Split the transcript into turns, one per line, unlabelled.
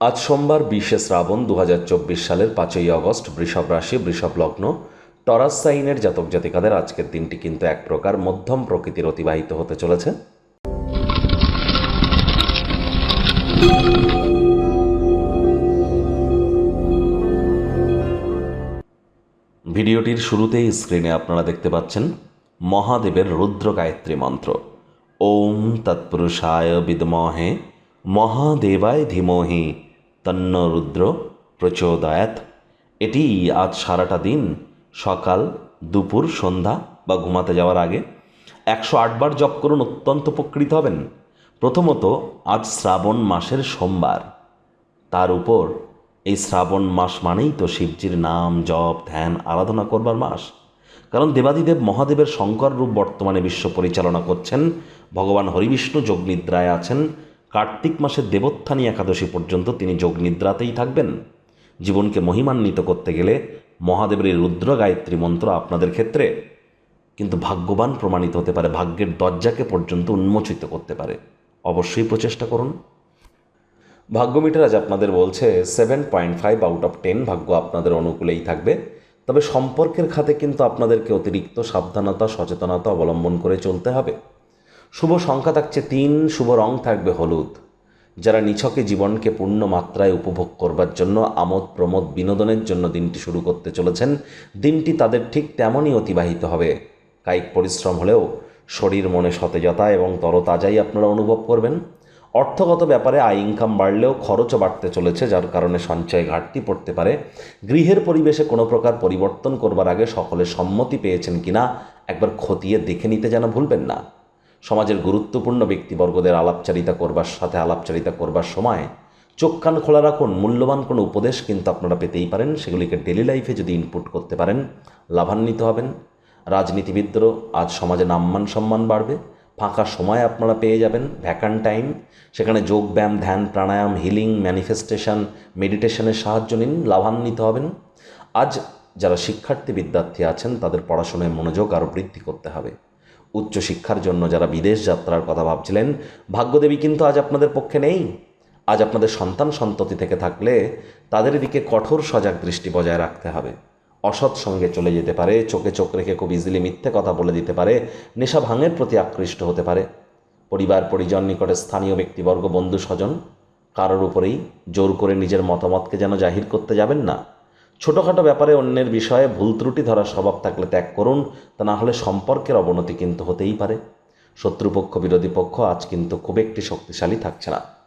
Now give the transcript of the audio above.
আজ সোমবার বিশে শ্রাবণ দু হাজার চব্বিশ সালের পাঁচই আগস্ট, বৃষভ রাশি, বৃষভ লগ্ন। টরাস সাইনের জাতক জাতিকাদের আজকের দিনটি কিন্তু এক প্রকার মধ্যম প্রকৃতির অতিবাহিত হতে চলেছে। ভিডিওটির শুরুতেই স্ক্রিনে আপনারা দেখতে পাচ্ছেন মহাদেবের রুদ্র গায়ত্রী মন্ত্র। ওম তৎপুরুষায় বিদমহে মহাদেবায় ধীমহি। তন্ন রুদ্র প্রচোদয়াত। এটি আজ সারাটা দিন, সকাল, দুপুর, সন্ধ্যা বা ঘুমাতে যাওয়ার আগে একশো আটবার জপ করুন, অত্যন্ত উপকৃত হবেন। প্রথমত, আজ শ্রাবণ মাসের সোমবার। তার উপর, এই শ্রাবণ মাস মানেই তো শিবজির নাম, জপ, ধ্যান, আরাধনা করবার মাস। কারণ দেবাদিদেব মহাদেবের শঙ্কর রূপ বর্তমানে বিশ্ব পরিচালনা করছেন, ভগবান হরিবিষ্ণু যোগনিদ্রায় আছেন কার্তিক মাসের দেবোত্থানী একাদশী পর্যন্ত তিনি যোগ নিদ্রাতেই থাকবেন। জীবনকে মহিমান্বিত করতে গেলে মহাদেবের এই রুদ্র গায়ত্রী মন্ত্র আপনাদের ক্ষেত্রে কিন্তু ভাগ্যবান প্রমাণিত হতে পারে, ভাগ্যের দরজাকে পর্যন্ত উন্মোচিত করতে পারে। অবশ্যই প্রচেষ্টা করুন। ভাগ্যমিটার আজ আপনাদের বলছে seven point five out of ten ভাগ্য আপনাদের অনুকূলেই থাকবে। তবে সম্পর্কের খাতে কিন্তু আপনাদেরকে অতিরিক্ত সাবধানতা, সচেতনতা অবলম্বন করে চলতে হবে। শুভ সংখ্যা থাকছে তিন, শুভ রং থাকবে হলুদ। যারা নিছকে জীবনকে পূর্ণ মাত্রায় উপভোগ করবার জন্য আমোদ, প্রমোদ, বিনোদনের জন্য দিনটি শুরু করতে চলেছেন, দিনটি তাদের ঠিক তেমনই অতিবাহিত হবে। কায়িক পরিশ্রম হলেও শরীর মনে সতেজতা এবং তরতাজাই আপনারা অনুভব করবেন। অর্থগত ব্যাপারে আয় ইনকাম বাড়লেও খরচও বাড়তে চলেছে, যার কারণে সঞ্চয় ঘাটতি পড়তে পারে। গৃহের পরিবেশে কোনো প্রকার পরিবর্তন করবার আগে সকলে সম্মতি পেয়েছেন কিনা, একবার খতিয়ে দেখে নিতে যেন ভুলবেন না। সমাজের গুরুত্বপূর্ণ ব্যক্তিবর্গদের আলাপচারিতা করবার সাথে আলাপচারিতা করবার সময় চোখ কান খোলা রাখুন, মূল্যবান কোনো উপদেশ কিন্তু আপনারা পেতেই পারেন। সেগুলিকে ডেলি লাইফে যদি ইনপুট করতে পারেন, লাভান্বিত হবেন। রাজনীতিবিদদেরও আজ সমাজে নাম্মান সম্মান বাড়বে। ফাঁকা সময় আপনারা পেয়ে যাবেন ভ্যাকান টাইম সেখানে যোগ ব্যায়াম, ধ্যান, প্রাণায়াম হিলিং ম্যানিফেস্টেশন মেডিটেশনের সাহায্য নিন, লাভান্বিত হবেন। আজ যারা শিক্ষার্থী, বিদ্যার্থী আছেন, তাদের পড়াশোনায় মনোযোগ আরও বৃদ্ধি করতে হবে। উচ্চশিক্ষার জন্য যারা বিদেশ যাত্রার কথা ভাবছিলেন, ভাগ্যদেবী কিন্তু আজ আপনাদের পক্ষে নেই। আজ আপনাদের সন্তান সন্ততি থেকে থাকলে তাদের দিকে কঠোর সজাগ দৃষ্টি বজায় রাখতে হবে। অসৎ সঙ্গে চলে যেতে পারে, চোখে চোখ রেখে খুব ইজিলি মিথ্যে কথা বলে দিতে পারে, নেশা ভাঙের প্রতি আকৃষ্ট হতে পারে। পরিবার, পরিজন, নিকটে স্থানীয় ব্যক্তিবর্গ, বন্ধু, স্বজন, কারোর উপরেই জোর করে নিজের মতামতকে যেন জাহির করতে যাবেন না। ছোটোখাটো ব্যাপারে অন্যের বিষয়ে ভুল ত্রুটি ধরার স্বভাব থাকলে ত্যাগ করুন, তা না হলে সম্পর্কের অবনতি কিন্তু হতেই পারে। শত্রুপক্ষ, বিরোধী পক্ষ আজ কিন্তু খুব একটি শক্তিশালী থাকছে না।